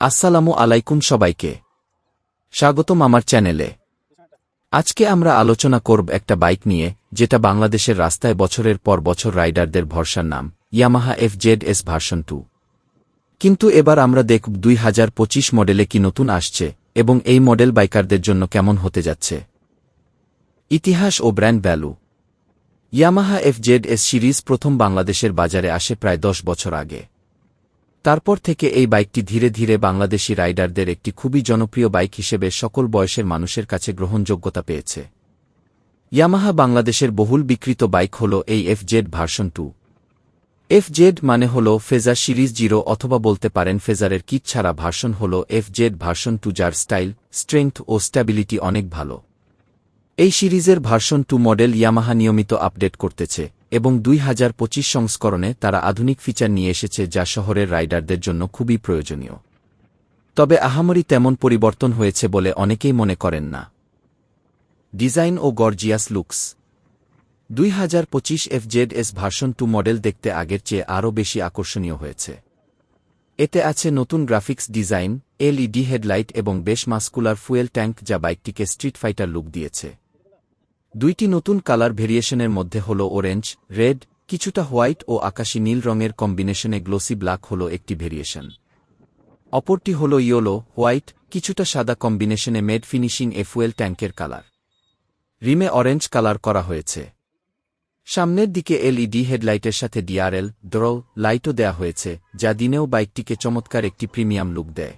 আসসালামু আলাইকুম সবাইকে। স্বাগতম আমার চ্যানেলে। আজকে আমরা আলোচনা করব একটা বাইক নিয়ে, যেটা বাংলাদেশের রাস্তায় বছরের পর বছর রাইডারদের ভরসার নাম, Yamaha F Z S version two. কিন্তু এবার আমরা দেখব দুই হাজার পঁচিশ মডেলে কি নতুন আসছে, এবং এই মডেল বাইকারদের জন্য কেমন হতে যাচ্ছে। ইতিহাস ও brand value. Yamaha F Z S series প্রথম বাংলাদেশের বাজারে আসে প্রায় দশ বছর আগে। তারপর থেকে এই বাইকটি ধীরে ধীরে বাংলাদেশি রাইডারদের একটি খুবই জনপ্রিয় বাইক হিসেবে সকল বয়সের মানুষের কাছে গ্রহণযোগ্যতা পেয়েছে। ইয়ামাহা বাংলাদেশের বহুল বিকৃত বাইক হল এই F Z version two. F Z মানে হল ফেজার সিরিজ জিরো অথবা বলতে পারেন ফেজারের কিট ছাড়া ভার্সন হল এফ জেড ভার্সন টু যার স্টাইল, স্ট্রেংথ ও স্ট্যাবিলিটি অনেক ভালো। এই সিরিজের ভার্সন টু মডেল ইয়ামাহা নিয়মিত আপডেট করতেছে। এবং দুই হাজার পঁচিশ সংস্করণে তারা আধুনিক ফিচার নিয়ে এসেছে যা শহরের রাইডারদের জন্য খুবই প্রয়োজনীয়। তবে আহামরি তেমন পরিবর্তন হয়েছে বলে অনেকেই মনে করেন না। ডিজাইন ও গর্জিয়াস লুকস। দুই হাজার পঁচিশ F Z S version two model দেখতে আগের চেয়ে আরও বেশি আকর্ষণীয় হয়েছে। এতে আছে নতুন গ্রাফিক্স ডিজাইন, এলইডি হেডলাইট এবং বেশ মাস্কুলার ফুয়েল ট্যাঙ্ক যা বাইকটিকে স্ট্রিট ফাইটার লুক দিয়েছে। দুইটি নতুন কালার ভেরিয়েশনের মধ্যে হল অরেঞ্জ রেড কিছুটা হোয়াইট ও আকাশী নীল রঙের কম্বিনেশনে গ্লোসি ব্ল্যাক হল একটি ভেরিয়েশন। অপরটি হল ইয়োলো, হোয়াইট, কিছুটা সাদা কম্বিনেশনে মেড ফিনিশিং এ ফুয়েল ট্যাঙ্কের কালার। রিমে অরেঞ্জ কালার করা হয়েছে। সামনের দিকে এলইডি হেডলাইটের সাথে ডিআরএল ড্রল লাইটও দেয়া হয়েছে, যা দিনেও বাইকটিকে চমৎকার একটি প্রিমিয়াম লুক দেয়।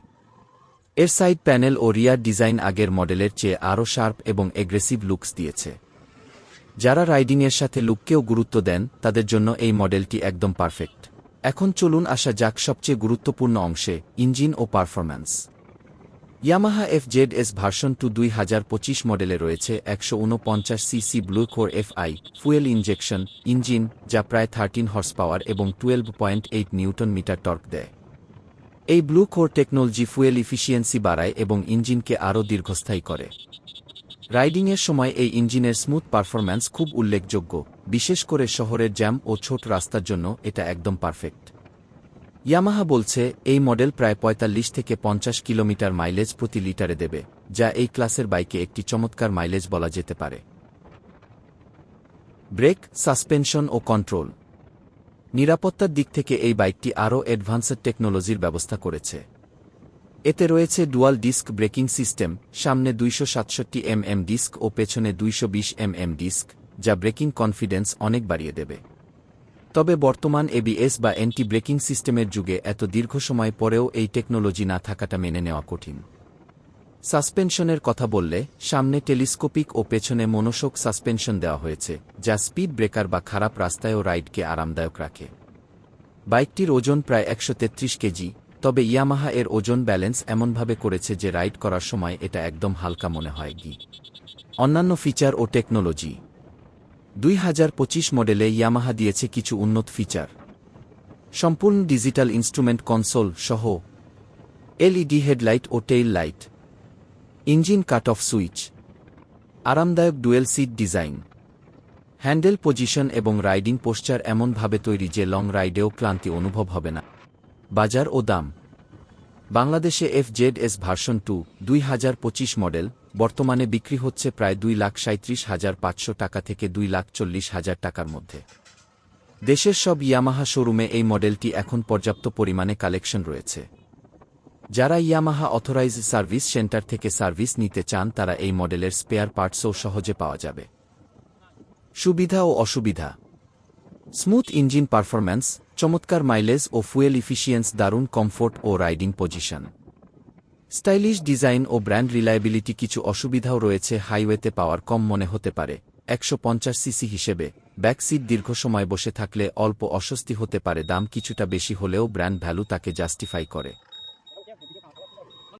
এর সাইড প্যানেল ও রিয়ার ডিজাইন আগের মডেলের চেয়ে আরও শার্প এবং এগ্রেসিভ লুকস দিয়েছে। যারা রাইডিংয়ের সাথে লুককেও গুরুত্ব দেন, তাদের জন্য এই মডেলটি একদম পারফেক্ট। এখন চলুন আসা যাক সবচেয়ে গুরুত্বপূর্ণ অংশে, ইঞ্জিন ও performance. Yamaha F Z S version two দুই হাজার পঁচিশ মডেলে রয়েছে একশো উনপঞ্চাশ cc blue core F I fuel injection engine, যা প্রায় থার্টিন হর্স পাওয়ার এবং twelve point eight newton meter torque দেয়। এই blue core technology fuel efficiency বাড়ায় এবং ইঞ্জিনকে আরও দীর্ঘস্থায়ী করে। রাইডিংয়ের সময় এই ইঞ্জিনের স্মুথ পারফরম্যান্স খুব উল্লেখযোগ্য, বিশেষ করে শহরের জ্যাম ও ছোট রাস্তার জন্য এটা একদম পারফেক্ট। ইয়ামাহা বলছে, এই মডেল প্রায় ৪৫ থেকে পঞ্চাশ কিলোমিটার মাইলেজ প্রতি লিটারে দেবে, যা এই ক্লাসের বাইকে একটি চমৎকার মাইলেজ বলা যেতে পারে। ব্রেক, সাসপেনশন ও কন্ট্রোল। নিরাপত্তার দিক থেকে এই বাইকটি আরও অ্যাডভান্সড টেকনোলজির ব্যবস্থা করেছে। এতে রয়েছে ডুয়াল ডিস্ক ব্রেকিং সিস্টেম, সামনে দুইশো সাতষট্টি এমএম ডিস্ক ও পেছনে দুইশো বিশ এমএম ডিস্ক, যা ব্রেকিং কনফিডেন্স অনেক বাড়িয়ে দেবে। তবে বর্তমান এবিএস বা অ্যান্টি ব্রেকিং সিস্টেমের যুগে এত দীর্ঘ সময় পরেও এই টেকনোলজি না থাকাটা মেনে নেওয়া কঠিন। সাসপেনশনের কথা বললে সামনে টেলিস্কোপিক ও পেছনে মনোশোক সাসপেনশন দেওয়া হয়েছে, যা স্পিড ব্রেকার বা খারাপ রাস্তায়ও রাইডকে আরামদায়ক রাখে। বাইকটির ওজন প্রায় একশো তেত্রিশ কেজি, তবে ইয়ামাহা এর ওজন ব্যালেন্স এমনভাবে করেছে যে রাইড করার সময় এটা একদম হালকা মনে হয় গি। অন্যান্য ফিচার ও টেকনোলজি। দুই হাজার পঁচিশ মডেলে ইয়ামাহা দিয়েছে কিছু উন্নত ফিচার। সম্পূর্ণ ডিজিটাল ইনস্ট্রুমেন্ট কনসোল সহ এলইডি হেডলাইট ও tail light. Engine cut off switch. আরামদায়ক dual seat design. Handle position এবং রাইডিং পোস্টার এমনভাবে তৈরি যে লং রাইডেও ক্লান্তি অনুভব হবে না। বাজার ও দাম। বাংলাদেশে F Z S version two, দুই হাজার পঁচিশ মডেল, বর্তমানে বিক্রি হচ্ছে প্রায় দুই লাখ সাঁত্রিশ হাজার পাঁচশো টাকা থেকে দুই লাখ চল্লিশ হাজার টাকার মধ্যে। দেশের সব ইয়ামাহা শোরুমে এই মডেলটি এখন পর্যাপ্ত পরিমাণে কালেকশন রয়েছে। যারা ইয়ামাহা অথরাইজ সার্ভিস সেন্টার থেকে সার্ভিস নিতে চান, তারা এই মডেলের স্পেয়ার পার্টসও সহজে পাওয়া যাবে। সুবিধা ও অসুবিধা। স্মুথ ইঞ্জিন পারফরম্যান্স চমৎকার মাইলেজ ও ফুয়েল ইফিসিয়েন্স দারুণ কমফোর্ট ও রাইডিং পজিশন স্টাইলিশ ডিজাইন ও ব্র্যান্ড রিলায়েবিলিটি কিছু অসুবিধাও রয়েছে হাইওয়েতে পাওয়ার কম মনে হতে পারে। একশো পঞ্চাশ সিসি হিসেবে ব্যাক সিট দীর্ঘ সময় বসে থাকলে অল্প অস্বস্তি হতে পারে, দাম কিছুটা বেশি হলেও ব্র্যান্ড ভ্যালু তাকে জাস্টিফাই করে।